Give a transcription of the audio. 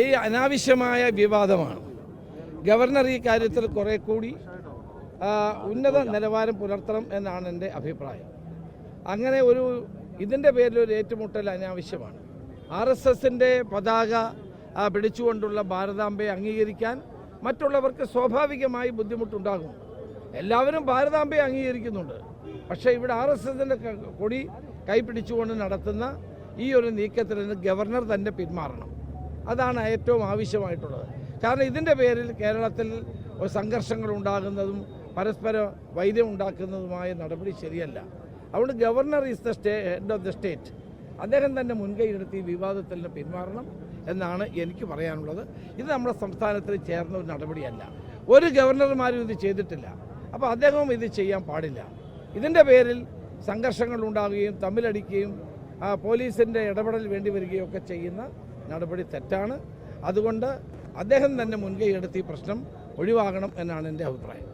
ഈ അനാവശ്യമായ വിവാദമാണ്. ഗവർണർ ഈ കാര്യത്തിൽ കുറെ കൂടി ഉന്നത നിലവാരം പുലർത്തണം എന്നാണ് എന്റെ അഭിപ്രായം. അങ്ങനെ ഒരു ഇതിന്റെ പേരിൽ ഒരു ഏറ്റുമുട്ടൽ അനാവശ്യമാണ്. ആർ എസ് എസിന്റെ പതാക പിടിച്ചുകൊണ്ടുള്ള ഭാരതാംബയെ അംഗീകരിക്കാൻ മറ്റുള്ളവർക്ക് സ്വാഭാവികമായി ബുദ്ധിമുട്ടുണ്ടാകും. എല്ലാവരും ഭാരതാംബയെ അംഗീകരിക്കുന്നുണ്ട്. പക്ഷേ ഇവിടെ ആർ എസ് എസിന്റെ കൊടി കൈപിടിച്ചുകൊണ്ട് നടത്തുന്ന ഈ ഒരു നീക്കത്തിൽ നിന്ന് ഗവർണർ തന്നെ പിന്മാറണം. അതാണ് ഏറ്റവും ആവശ്യമായിട്ടുള്ളത്. കാരണം ഇതിന്റെ പേരിൽ കേരളത്തിൽ സംഘർഷങ്ങൾ ഉണ്ടാകുന്നതും പരസ്പര വൈദ്യം ഉണ്ടാക്കുന്നതുമായ നടപടി ശരിയല്ല. അതുകൊണ്ട് governor is the state head of the state. അദ്ദേഹം തന്നെ മുൻകൈയെടുത്ത് ഈ വിവാദത്തിൽ നിന്ന് പിന്മാറണം എന്നാണ് എനിക്ക് പറയാനുള്ളത്. ഇത് നമ്മുടെ സംസ്ഥാനത്തിൽ ചേർന്ന ഒരു നടപടിയല്ല. ഒരു ഗവർണർമാരും ഇത് ചെയ്തിട്ടില്ല. അപ്പോൾ അദ്ദേഹവും ഇത് ചെയ്യാൻ പാടില്ല. ഇതിന്റെ പേരിൽ സംഘർഷങ്ങൾ ഉണ്ടാവുകയും തമ്മിലടിക്കുകയും പോലീസിന്റെ ഇടപെടൽ വേണ്ടി വരികയും ഒക്കെ ചെയ്യുന്ന നടപടി തെറ്റാണ്. അതുകൊണ്ട് അദ്ദേഹം തന്നെ മുൻകൈ എടുത്ത് ഈ പ്രശ്നം ഒഴിവാകണം എന്നാണ് എന്റെ അഭിപ്രായം.